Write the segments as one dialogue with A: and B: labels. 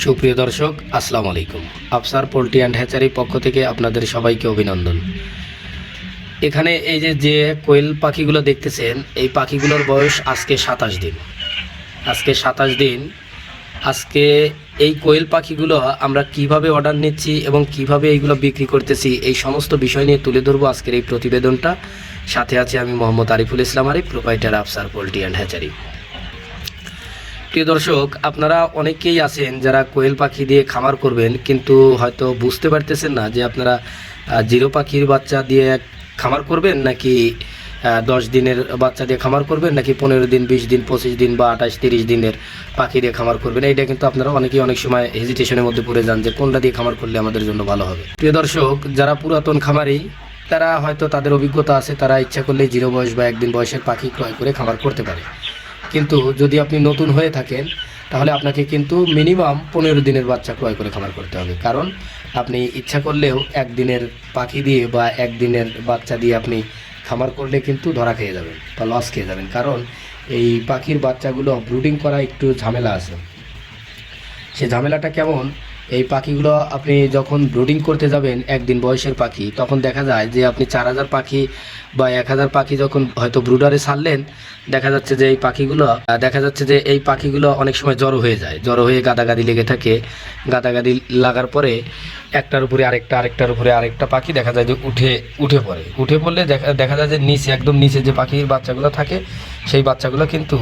A: সুপ্রিয় দর্শক, আসসালামু আলাইকুম। আফসার পোলট্রি অ্যান্ড হ্যাচারি পক্ষ থেকে আপনাদের সবাইকে অভিনন্দন। এখানে এই যে যে কোয়েল পাখিগুলো দেখতেছেন, এই পাখিগুলোর বয়স আজকে সাতাশ দিন। আজকে সাতাশ দিন। আজকে এই কোয়েল পাখিগুলো আমরা কীভাবে অর্ডার নিচ্ছি এবং কীভাবে এইগুলো বিক্রি করতেছি, এই সমস্ত বিষয় নিয়ে তুলে ধরবো আজকের এই প্রতিবেদনটা। সাথে আছে আমি Mohammad Ariful Islam Arif, proprietor Afsar poultry and hatchery. প্রিয় দর্শক, আপনারা অনেকেই আছেন যারা কোয়েল পাখি দিয়ে খামার করবেন, কিন্তু হয়তো বুঝতে পারতেছেন না যে আপনারা জিরো পাখির বাচ্চা দিয়ে খামার করবেন নাকি দশ দিনের বাচ্চা দিয়ে খামার করবেন নাকি পনেরো দিন, বিশ দিন, পঁচিশ দিন বা আঠাশ, তিরিশ দিনের পাখি দিয়ে খামার করবেন? এইটা কিন্তু আপনারা অনেকেই অনেক সময় হেজিটেশনের মধ্যে পড়ে যান যে কোনটা দিয়ে খামার করলে আমাদের জন্য ভালো হবে। প্রিয় দর্শক, যারা পুরাতন খামারি, তারা হয়তো তাদের অভিজ্ঞতা আছে, তারা ইচ্ছা করলে জিরো বয়স বা একদিন বয়সের পাখি ক্রয় করে খামার করতে পারে। কিন্তু যদি আপনি নতুন হয়ে থাকেন, তাহলে আপনাকে কিন্তু মিনিমাম পনেরো দিনের বাচ্চা ক্রয় করে খামার করতে হবে। কারণ আপনি ইচ্ছা করলেও একদিনের পাখি দিয়ে বা একদিনের বাচ্চা দিয়ে আপনি খামার করলে কিন্তু ধরা খেয়ে যাবেন বা লস খেয়ে যাবেন। কারণ এই পাখির বাচ্চাগুলো ব্রুডিং করা একটু ঝামেলা আছে। সে ঝামেলাটা কেমন? এই পাখিগুলো আপনি যখন ব্রুডিং করতে যাবেন, একদিন বয়সের পাখি, তখন দেখা যায় যে আপনি চার হাজার পাখি বা এক হাজার পাখি যখন হয়তো ব্রুডারে ছাড়লেন, দেখা যাচ্ছে যে এই পাখিগুলো দেখা যাচ্ছে যে এই পাখিগুলো অনেক সময় জড়ো হয়ে যায়। জড়ো হয়ে গাদাগাদি লেগে থাকে। গাদাগাদি লাগার পরে একটার উপরে আরেকটা, আরেকটার উপরে আরেকটা পাখি দেখা যায় যে উঠে উঠে পড়ে। উঠে পড়লে দেখা দেখা যায় যে নিচে, একদম নিচে যে পাখির বাচ্চাগুলো থাকে, সেই বাচ্চাগুলো কিন্তু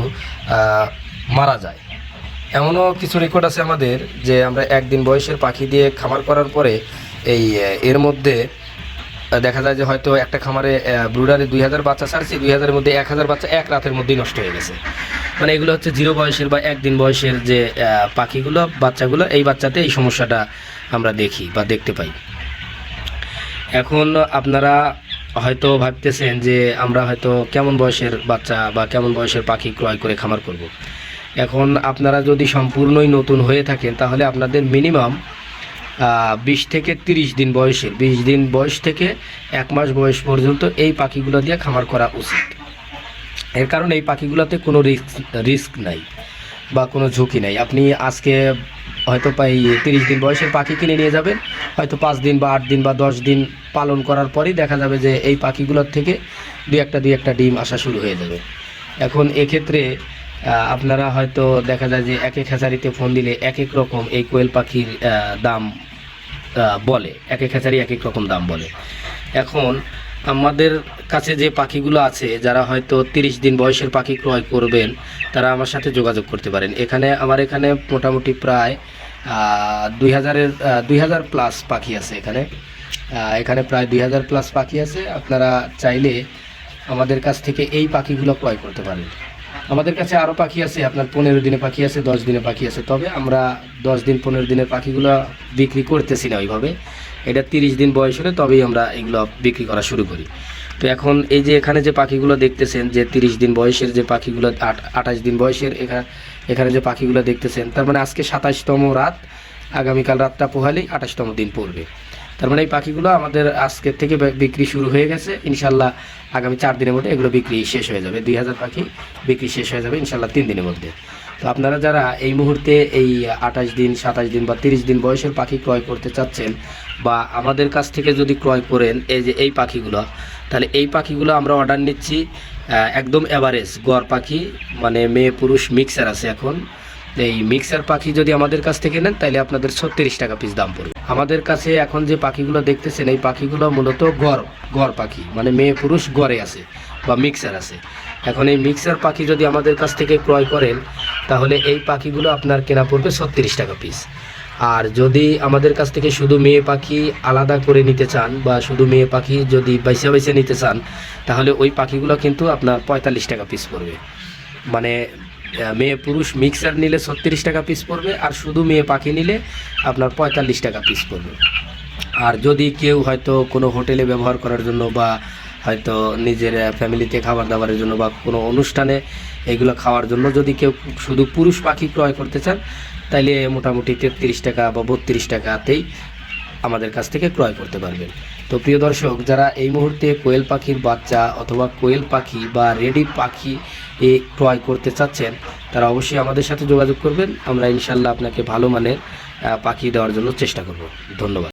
A: মারা যায়। এমনও কিছু রেকর্ড আছে আমাদের যে আমরা একদিন বয়সের পাখি দিয়ে খামার করার পরে এই এর মধ্যে দেখা যায় যে হয়তো একটা খামারে ব্রুডারে দুই হাজার বাচ্চা ছাড়ছি, দুই হাজারের মধ্যে এক হাজার বাচ্চা এক রাতের মধ্যেই নষ্ট হয়ে গেছে মানে এগুলো হচ্ছে জিরো বয়সের বা একদিন বয়সের যে পাখিগুলো, বাচ্চাগুলো, এই বাচ্চাতে এই সমস্যাটা আমরা দেখি বা দেখতে পাই এখন আপনারা হয়তো ভাবতেছেন যে আমরা হয়তো কেমন বয়সের বাচ্চা বা কেমন বয়সের পাখি ক্রয় করে খামার করব। এখন আপনারা যদি সম্পূর্ণই নতুন হয়ে থাকেন, তাহলে আপনাদের মিনিমাম বিশ থেকে তিরিশ দিন বয়সে, বিশ দিন বয়স থেকে এক মাস বয়স পর্যন্ত এই পাখিগুলো দিয়ে খামার করা উচিত। এর কারণ এই পাখিগুলোতে কোনো রিস্ক রিস্ক নাই বা কোনো ঝুঁকি নাই। আপনি আজকে হয়তো পাই তিরিশ দিন বয়সের পাখি কিনে নিয়ে যাবেন, হয়তো পাঁচ দিন বা আট দিন বা দশ দিন পালন করার পরেই দেখা যাবে যে এই পাখিগুলোর থেকে দুই একটা দুই একটা ডিম আসা শুরু হয়ে যাবে। এখন এক্ষেত্রে আপনারা হয়তো দেখা যায় যে এক এক হ্যাচারিতে ফোন দিলে এক এক রকম এই কোয়েল পাখির দাম বলে। এক এক হ্যাচারি এক এক রকম দাম বলে। এখন আমাদের কাছে যে পাখিগুলো আছে, যারা হয়তো তিরিশ দিন বয়সের পাখি ক্রয় করবেন, তারা আমার সাথে যোগাযোগ করতে পারেন। এখানে, আমার এখানে মোটামুটি প্রায় দুই হাজারের দুই হাজার প্লাস পাখি আছে এখানে। এখানে প্রায় দুই হাজার প্লাস পাখি আছে। আপনারা চাইলে আমাদের কাছ থেকে এই পাখিগুলো ক্রয় করতে পারেন। আমাদের কাছে আরও পাখি আছে, আপনার পনেরো দিনে পাখি আছে, দশ দিনে পাখি আছে। তবে আমরা দশ দিন, পনেরো দিনের পাখিগুলো বিক্রি করতেছি না ওইভাবে। এটা তিরিশ দিন বয়স হলে তবেই আমরা এগুলো বিক্রি করা শুরু করি। তো এখন এই যে এখানে যে পাখিগুলো দেখতেছেন, যে তিরিশ দিন বয়সের যে পাখিগুলো আঠাশ দিন বয়সের এখানে এখানে যে পাখিগুলো দেখতেছেন, তার মানে আজকে সাতাশতম রাত, আগামীকাল রাতটা পোহালেই আঠাশতম দিন পড়বে। তার মানে এই পাখিগুলো আমাদের আজকের থেকে বিক্রি শুরু হয়ে গেছে। ইনশাল্লাহ আগামী চার দিনের মধ্যে এগুলো বিক্রি শেষ হয়ে যাবে। দুই হাজার পাখি বিক্রি শেষ হয়ে যাবে ইনশাল্লাহ তিন দিনের মধ্যে। তো আপনারা যারা এই মুহূর্তে এই আঠাশ দিন, সাতাশ দিন বা তিরিশ দিন বয়সের পাখি ক্রয় করতে চাচ্ছেন বা আমাদের কাছ থেকে যদি ক্রয় করেন এই যে এই পাখিগুলো, তাহলে এই পাখিগুলো আমরা অর্ডার নিচ্ছি একদম অ্যাভারেজ গড় পাখি মানে মেয়ে পুরুষ মিক্সার আছে এখন। এই মিক্সার পাখি যদি আমাদের কাছ থেকে নেন তাহলে আপনাদের ছত্রিশ টাকা পিস দাম পড়বে। আমাদের কাছে এখন যে পাখিগুলো দেখতেছেন, এই পাখিগুলো মূলত গড় গড় পাখি মানে মেয়ে পুরুষ গড়ে আছে বা মিক্সার আছে। এখন এই মিক্সার পাখি যদি আমাদের কাছ থেকে ক্রয় করেন, তাহলে এই পাখিগুলো আপনার কেনা পড়বে ছত্রিশ টাকা পিস আর যদি আমাদের কাছ থেকে শুধু মেয়ে পাখি আলাদা করে নিতে চান বা শুধু মেয়ে পাখি যদি বাইসে বাইসে নিতে চান, তাহলে ওই পাখিগুলো কিন্তু আপনার পঁয়তাল্লিশ টাকা পিস পড়বে। মানে মেয়ে পুরুষ মিক্সার নিলে ছত্রিশ টাকা পিস পড়বে আর শুধু মেয়ে পাখি নিলে আপনার পঁয়তাল্লিশ টাকা পিস পড়বে। আর যদি কেউ হয়তো কোনো হোটেলে ব্যবহার করার জন্য বা হয়তো নিজের ফ্যামিলিতে খাবার দাবারের জন্য বা কোনো অনুষ্ঠানে এগুলো খাওয়ার জন্য যদি কেউ শুধু পুরুষ পাখি ক্রয় করতে চান, তাইলে মোটামুটি তেত্রিশ টাকা বা বত্রিশ টাকাতেই আমাদের কাছ থেকে ক্রয় করতে পারবেন। তো প্রিয় দর্শক, যারা এই মুহূর্তে কোয়েল পাখির বাচ্চা অথবা কোয়েল পাখি বা রেডি পাখি এ ক্রয় করতে চাচ্ছেন, তারা অবশ্যই আমাদের সাথে যোগাযোগ করবেন। আমরা ইনশাল্লাহ আপনাকে ভালো মানের পাখি দেওয়ার জন্য চেষ্টা করব। ধন্যবাদ।